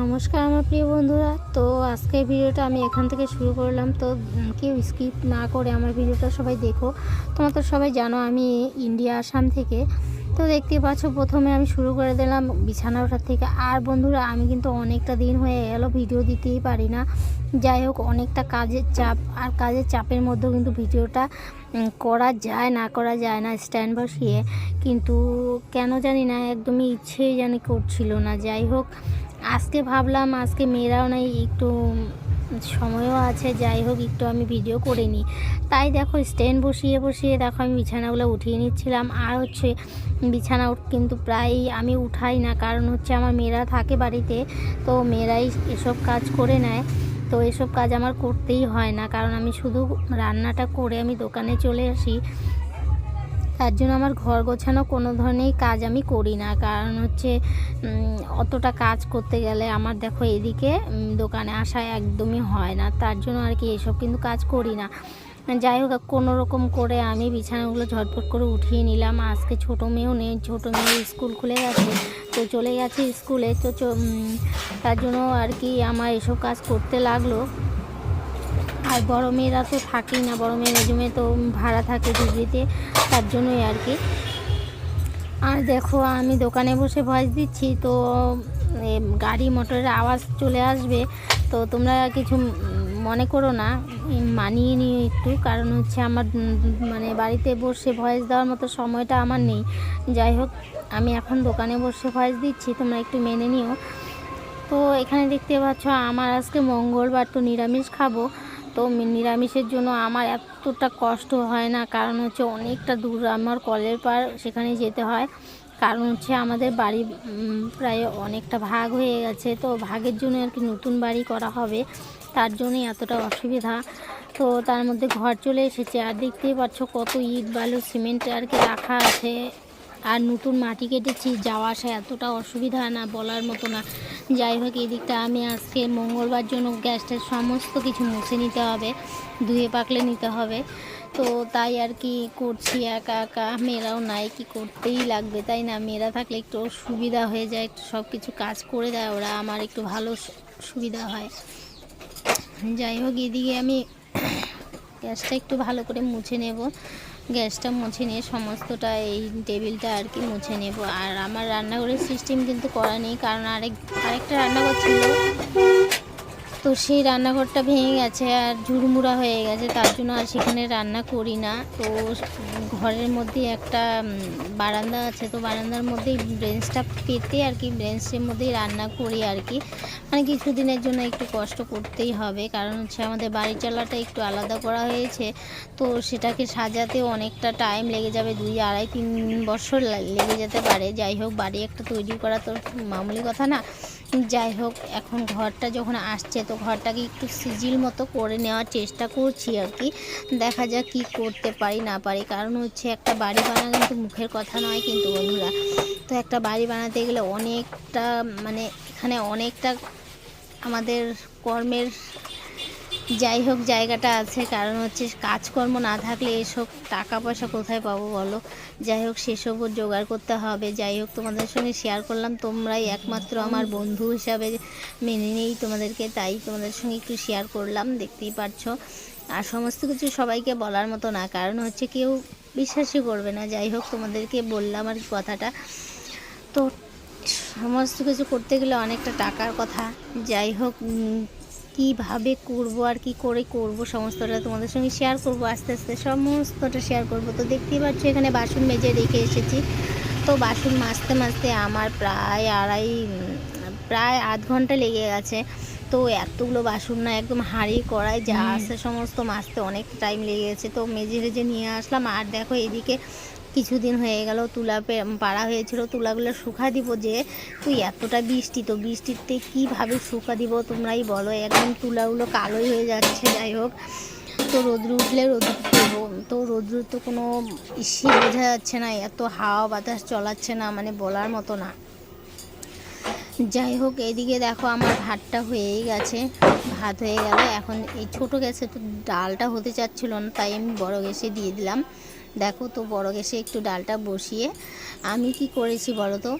নমস্কার আমার প্রিয় বন্ধুরা। তো আজকের ভিডিওটা আমি এখান থেকে শুরু করলাম। তো কেউ স্কিপ না করে আমার ভিডিওটা সবাই দেখো। তোমরা তো সবাই জানো আমি ইন্ডিয়া, আসাম থেকে। তো দেখতে পাচ্ছ, প্রথমে আমি শুরু করে দিলাম বিছানা ওঠার থেকে। আর বন্ধুরা, আমি কিন্তু অনেকটা দিন হয়ে গেল ভিডিও দিতেই পারি না। যাই হোক, অনেকটা কাজের চাপ, আর কাজের চাপের মধ্যেও কিন্তু ভিডিওটা করা যায়, না করা যায় না স্ট্যান্ড বসিয়ে। কিন্তু কেন জানি না, একদমই ইচ্ছেই জানি করছিল না। যাই হোক, আজকে ভাবলাম, আজকে মেয়েরাও নাই, একটু সময়ও আছে, যাই হোক একটু আমি ভিডিও করে নিই। তাই দেখো স্ট্যান্ড বসিয়ে বসিয়ে দেখো আমি বিছানাগুলো উঠিয়ে নিচ্ছিলাম। আর হচ্ছে বিছানা কিন্তু প্রায় আমি উঠাই না, কারণ হচ্ছে আমার মেয়েরা থাকে বাড়িতে, তো মেয়েরাই এসব কাজ করে নেয়। তো এসব কাজ আমার করতেই হয় না, কারণ আমি শুধু রান্নাটা করে আমি দোকানে চলে আসি। তার জন্য আমার ঘর গোছানো কোনো ধরনের কাজ আমি করি না। কারণ হচ্ছে অতটা কাজ করতে গেলে আমার দেখো এদিকে দোকানে আসা একদমই হয় না। তার জন্য আর কি এসব কিন্তু কাজ করি না। যাই হোক, কোনো রকম করে আমি বিছানাগুলো ঝটপট করে উঠিয়ে নিলাম। আজকে ছোটো মেয়েও নেই, ছোটো মেয়ে স্কুল খুলে গেছে, তো চলে গেছে স্কুলে। তো তার জন্য আর কি আমার এসব কাজ করতে লাগল। আর বড় মেয়েরা তো থাকেই না, বড় মেয়ে মেজো তো ভাড়া থাকে ধুবড়িতে তার জন্যই আর কি। আর দেখো, আমি দোকানে বসে ভয়েস দিচ্ছি, তো গাড়ি, মোটরের আওয়াজ চলে আসবে। তো তোমরা কিছু মনে করো না মানিয়ে নিও একটু, কারণ হচ্ছে আমার মানে বাড়িতে বসে ভয়েস দেওয়ার মতো সময়টা আমার নেই। যাই হোক, আমি এখন দোকানে বসে ভয়েস দিচ্ছি, তোমরা একটু মেনে নিও। তো এখানে দেখতে পাচ্ছ, আমার আজকে মঙ্গলবার তো নিরামিষ খাব। তো নিরামিষের জন্য আমার এতটা কষ্ট হয় না। কারণ হচ্ছে অনেকটা দূর আমার কলের পার সেখানে যেতে হয়। কারণ হচ্ছে আমাদের বাড়ি প্রায় অনেকটা ভাগ হয়ে গেছে। তো ভাগের জন্য আর কি নতুন বাড়ি করা হবে। তার জন্যই এতটা অসুবিধা। তো তার মধ্যে ঘর চলে এসেছে। আর দেখতেই পাচ্ছ কত ইট বালু, সিমেন্ট আর কি রাখা আছে। আর নতুন মাটি কেটেছি, যাওয়া আসা এতটা অসুবিধা না, বলার মতো না। যাই হোক, এদিকটা আমি আজকে মঙ্গলবার জন্য গ্যাসটার সমস্ত কিছু মুছে নিতে হবে, ধুয়ে পাকলে নিতে হবে। তো তাই আর কি করছি, একা একা। মেয়েরাও নাই, কি করতেই লাগবে, তাই না? মেয়েরা থাকলে একটু সুবিধা হয়ে যায়, একটু সব কিছু কাজ করে দেয়, ওরা আমার একটু ভালো সুবিধা হয়। যাই হোক, এদিকে আমি গ্যাসটা একটু ভালো করে মুছে নেব। গ্যাসটা মুছে নিয়ে সমস্তটা এই টেবিলটা আর কি মুছে নেব। আর আমার রান্নাঘরের সিস্টেম কিন্তু করা নেই, কারণ আরেক, আরেকটা রান্নাঘর ছিল। তো সেই রান্নাঘরটা ভেঙে গেছে আর ঝুরমুরা হয়ে গেছে, তার জন্য আর সেখানে রান্না করি না। তো ঘরের মধ্যে একটা বারান্দা আছে, তো বারান্দার মধ্যেই ব্রেঞ্চটা পেতে আর কি ব্রেঞ্চের মধ্যেই রান্না করি আর কি। মানে কিছুদিনের জন্য একটু কষ্ট করতেই হবে, কারণ হচ্ছে আমাদের বাড়ি চালাটা একটু আলাদা করা হয়েছে। তো সেটাকে সাজাতে অনেকটা টাইম লেগে যাবে, দুই আড়াই তিন বছর লেগে যেতে পারে। যাই হোক, বাড়ি একটা তৈরি করা তো মামুলি কথা না। যাই হোক, এখন ঘরটা যখন আসছে, তো ঘরটাকে একটু সিজিল মতো করে নেওয়ার চেষ্টা করছি আর কি। দেখা যাক কি করতে পারি, না পারি। কারণ হচ্ছে একটা বাড়ি বানানো কিন্তু মুখের কথা নয় কিন্তু বন্ধুরা। তো একটা বাড়ি বানাতে গেলে অনেকটা মানে এখানে অনেকটা আমাদের কর্মের যাই হোক, জায়গাটা আছে। কারণ হচ্ছে কাজকর্ম না থাকলে এসব টাকা পয়সা কোথায় পাবো বলো? যাই হোক, সেসবও জোগাড় করতে হবে। যাই হোক, তোমাদের সঙ্গে শেয়ার করলাম। তোমরাই একমাত্র আমার বন্ধু হিসাবে মেনে নেই তোমাদেরকে, তাই তোমাদের সঙ্গে একটু শেয়ার করলাম। দেখতেই পারছ। আর সমস্ত কিছু সবাইকে বলার মতো না। কারণ হচ্ছে কেউ বিশ্বাসই করবে না। যাই হোক, তোমাদেরকে বললাম আর কথাটা। তো সমস্ত কিছু করতে গেলে অনেকটা টাকার কথা। যাই হোক কীভাবে করব আর কি করে করব সমস্তটা তোমাদের সঙ্গে শেয়ার করব আস্তে আস্তে সমস্তটা শেয়ার করব। তো দেখতেই পাচ্ছ এখানে বাসন মেজে রেখে এসেছি। তো বাসন মাজতে মাজতে আমার প্রায় আড়াই প্রায় আধ ঘণ্টা লেগে গেছে। তো এতগুলো বাসন না একদম হাঁড়ি কড়াই যা আছে সমস্ত মাজতে অনেক টাইম লেগে গেছে। তো মেজে রেজে নিয়ে আসলাম। আর দেখো এদিকে কিছুদিন হয়ে গেল, তুলা পাড়া হয়েছিল, তুলাগুলো শুকা দিব যে, তুই এতটা বৃষ্টি তো, বৃষ্টিতে কীভাবে শুকা দিব তোমরাই বলো, একদম তুলাগুলো কালোই হয়ে যাচ্ছে, যাই হোক। তো রোদ্র উঠলে রোদ্র তো রোদ্র তো কোনো ইসে বোঝা যাচ্ছে না, এত হাওয়া বাতাস চলাচ্ছে না মানে বলার মতো না। যাই হোক, এদিকে দেখো আমার ভাতটা হয়েই গেছে, ভাত হয়ে গেল। এখন এই ছোটো গ্যাসে তো ডালটা হতে চাচ্ছিল না, তাই আমি বড় গ্যাসে দিয়ে দিলাম। দেখো তো বড় গ্যাসে একটু ডালটা বসিয়ে। আমি কি করেছি বলো তো?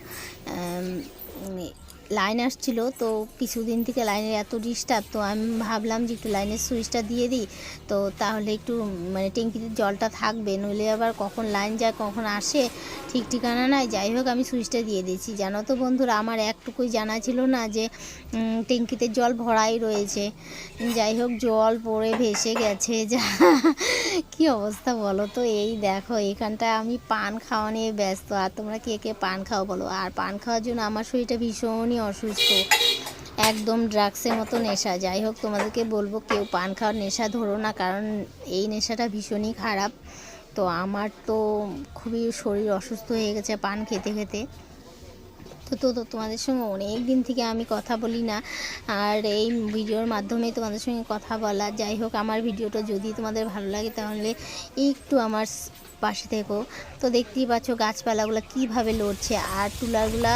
লাইন আসছিল, তো কিছুদিন থেকে লাইনের এত ডিস্টার্ব তো আমি ভাবলাম যে একটু লাইনের সুইচটা দিয়ে দিই, তো তাহলে একটু মানে ট্যাঙ্কিতে জলটা থাকবে, নইলে আবার কখন লাইন যায়, কখন আসে, ঠিক ঠিকানা নাই, যাই হোক আমি সুইচটা দিয়ে দিয়েছি। জানো তো বন্ধুরা, আমার একটুকুই জানা ছিল না যে ট্যাঙ্কিতে জল ভরাই রয়েছে, যাই হোক জল পড়ে ভেসে গেছে, যা, কি অবস্থা বলো তো? এই দেখো, এখানটায় আমি পান খাওয়া নিয়ে ব্যস্ত, আর তোমরা কে কে পান খাও বলো? আর পান খাওয়ার জন্য আমার শরীরটা ভীষণই অসুস্থ। একদম ড্রাগসের মতো নেশা। যাই হোক, তোমাদেরকে বলব, কেউ পান খাওয়ার নেশা ধরো না, কারণ এই নেশাটা ভীষণই খারাপ। তো আমার তো খুবই শরীর অসুস্থ হয়ে গেছে পান খেতে খেতে। তো তো তোমাদের সঙ্গে অনেক দিন থেকে আমি কথা বলি না। আর এই ভিডিওর মাধ্যমে তোমাদের সঙ্গে কথা বলা, যাই হোক আমার ভিডিওটা যদি তোমাদের ভালো লাগে তাহলে একটু আমার পাশে থেকো। তো দেখতেই পাচ্ছ গাছপালাগুলো কীভাবে লড়ছে আর তুলাগুলা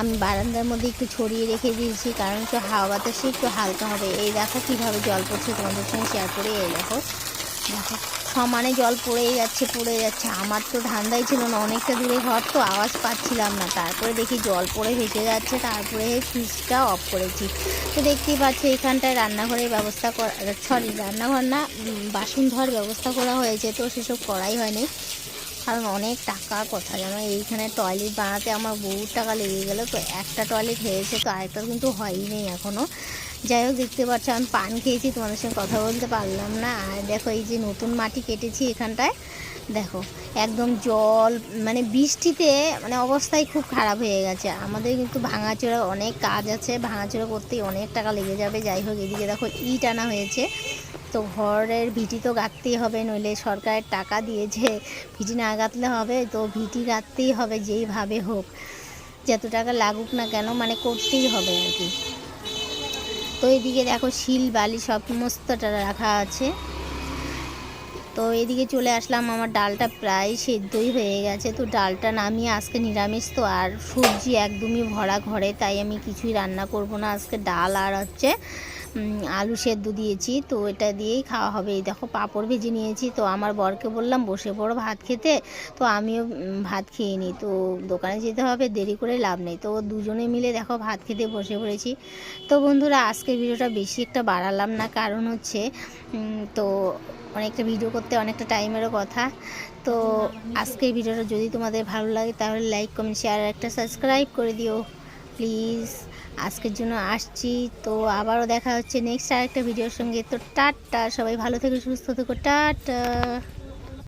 আমি বারান্দার মধ্যে একটু ছড়িয়ে রেখে দিয়েছি, কারণ একটু হাওয়া বাতাসে একটু হালকা হবে। এই দেখো কীভাবে জল পড়ছে, তোমাদের সঙ্গে শেয়ার করে। এই দেখো দেখো। সমানে জল পড়েই যাচ্ছে পড়ে যাচ্ছে। আমার তো ধান্দাই ছিল না, অনেকটা দূরে ঘর তো আওয়াজ পাচ্ছিলাম না। তারপরে দেখি জল পড়ে ভেসে যাচ্ছে, তারপরে সুইচটা অফ করেছি। তো দেখতেই পাচ্ছি এখানটায় রান্নাঘরের ব্যবস্থা করা, সরি, রান্নাঘর না বাসন ধোয়ার ব্যবস্থা করা হয়েছে। তো সেসব করাই হয়নি। কারণ অনেক টাকার কথা জানো এইখানে টয়লেট বানাতে আমার বহুত টাকা লেগে গেল। তো একটা টয়লেট হয়েছে, তো আরেকটা কিন্তু হয়নি এখনও যাই হোক, দেখতে পাচ্ছ, আমি পান খেয়েছি, তোমাদের সঙ্গে কথা বলতে পারলাম না। আর দেখো, এই যে নতুন মাটি কেটেছি এখানটায়। দেখো, একদম জল মানে বৃষ্টিতে মানে অবস্থাই খুব খারাপ হয়ে গেছে। আমাদের কিন্তু ভাঙাচোরা অনেক কাজ আছে, ভাঙাচোরা করতেই অনেক টাকা লেগে যাবে। যাই হোক, এদিকে দেখো, ইট আনা হয়েছে। তো ঘরের ভিটি তো গাঁথতেই হবে, নইলে সরকারের টাকা দিয়েছে ভিটি না গাঁথলে হবে, তো ভিটি গাঁথতেই হবে, যেইভাবে হোক। যত টাকা লাগুক না কেন মানে করতেই হবে আর কি। তো এদিকে দেখো শিল, বালি সমস্তটা রাখা আছে। তো এদিকে চলে আসলাম, আমার ডালটা প্রায় সেদ্ধই হয়ে গেছে। তো ডালটা নামিয়ে আজকে নিরামিষ, তো আর সবজি একদমই ভরা ঘরে, তাই আমি কিছুই রান্না করব না। আজকে ডাল আর হচ্ছে আলু সেদ্ধ দিয়েছি, তো এটা দিয়েই খাওয়া হবে। এই দেখো পাঁপড় ভেজে নিয়েছি, তো আমার বরকে বললাম, বসে পড়ো ভাত খেতে। তো আমিও ভাত খেয়ে নিই। তো দোকানে যেতে হবে, দেরি করে লাভ নেই। তো দুজনে মিলে দেখো ভাত খেতে বসে পড়েছি। তো বন্ধুরা আজকের ভিডিওটা বেশি একটা বাড়ালাম না। কারণ হচ্ছে তো অনেকটা ভিডিও করতে অনেকটা টাইমেরও কথা। তো আজকের ভিডিওটা যদি তোমাদের ভালো লাগে, তাহলে লাইক, কমেন্ট, শেয়ার, আর একটা সাবস্ক্রাইব করে দিও। প্লিজ আজকের জন্য আসছি। তো আবারও দেখা হচ্ছে নেক্সট আরেকটা ভিডিওর সঙ্গে। তো টাটা, সবাই ভালো থেকে, সুস্থ থেকো, টাটা।